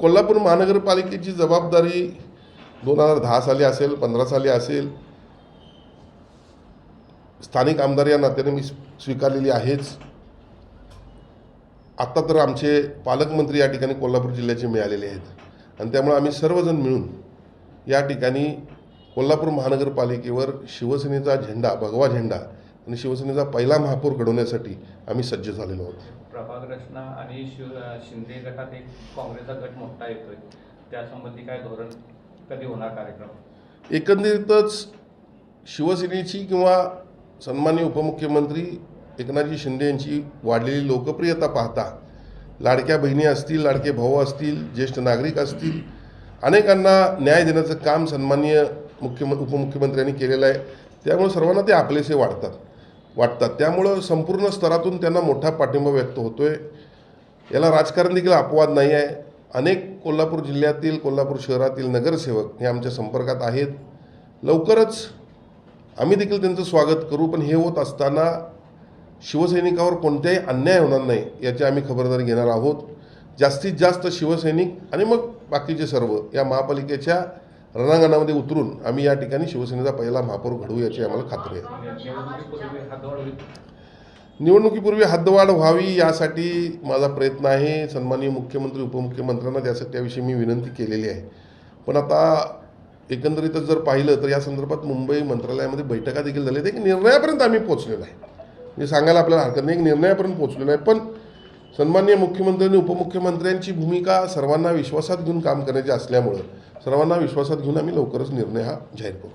कोल्हापूर महानगरपालिकेची जबाबदारी दोन हजार दहा साली असेल पंधरा साली असेल. स्थानिक आमदार या नात्याने मी स्वीकारलेली आहेच. आत्ता तर आमचे पालकमंत्री या ठिकाणी कोल्हापूर जिल्ह्याचे मिळालेले आहेत. आणि त्यामुळे आम्ही सर्वजण मिळून या ठिकाणी कोल्हापूर महानगरपालिकेवर शिवसेनेचा झेंडा भगवा झेंडा आणि शिवसेनेचा पहिला महापौर घडवण्यासाठी आम्ही सज्ज झालेलो आहोत. प्रभाग रचना आणि शिव शिंदे गटात एक काँग्रेसचा गट मोठा येतोय. त्यासंबंधी काय धोरण कधी होणार कार्यक्रम? एकंदरीतच शिवसेनेची किंवा सन्माननीय उपमुख्यमंत्री एकनाथजी शिंदे यांची वाढलेली लोकप्रियता पाहता लाडक्या बहिणी असतील लाडके भाऊ असतील ज्येष्ठ नागरिक असतील अनेकांना न्याय देण्याचं काम सन्माननीय मुख्यम उपमुख्यमंत्र्यांनी केलेलं आहे. त्यामुळे सर्वांना ते आपलेसे वाढतात. वाटतात. त्यामुळं संपूर्ण स्तरातून त्यांना मोठा पाठिंबा व्यक्त होतो आहे याला राजकारण देखील अपवाद नाही आहे. अनेक कोल्हापूर जिल्ह्यातील कोल्हापूर शहरातील नगरसेवक हे आमच्या संपर्कात आहेत. लवकरच आम्ही देखील त्यांचं स्वागत करू पण हे होत असताना शिवसैनिकावर कोणत्याही अन्याय होणार नाही याची आम्ही खबरदारी घेणार आहोत. जास्तीत जास्त शिवसैनिक आणि मग बाकीचे सर्व या महापालिकेच्या रणांगणामध्ये उतरून आम्ही या ठिकाणी शिवसेनेचा पहिला महापौर घडवू याची आम्हाला खात्री आहे. निवडणुकीपूर्वी हद्दवाढ व्हावी यासाठी माझा प्रयत्न आहे. सन्माननीय मुख्यमंत्री उपमुख्यमंत्र्यांना त्यासाठी त्याविषयी मी विनंती केलेली आहे. पण आता एकंदरीतच जर पाहिलं तर या संदर्भात मुंबई मंत्रालयामध्ये बैठका देखील झाल्या एक निर्णयापर्यंत आम्ही पोचलेलो आहे. मी सांगायला आपल्याला हरकत नाही एक निर्णयापर्यंत पोचलेलो आहे. पण सन्मान्य मुख्यमंत्र्यांनी उपमुख्यमंत्र्यांची भूमिका सर्वांना विश्वासात घेऊन काम करायची असल्यामुळं सर्वांना विश्वासात घेऊन आम्ही लवकरच निर्णय हा जाहीर करू.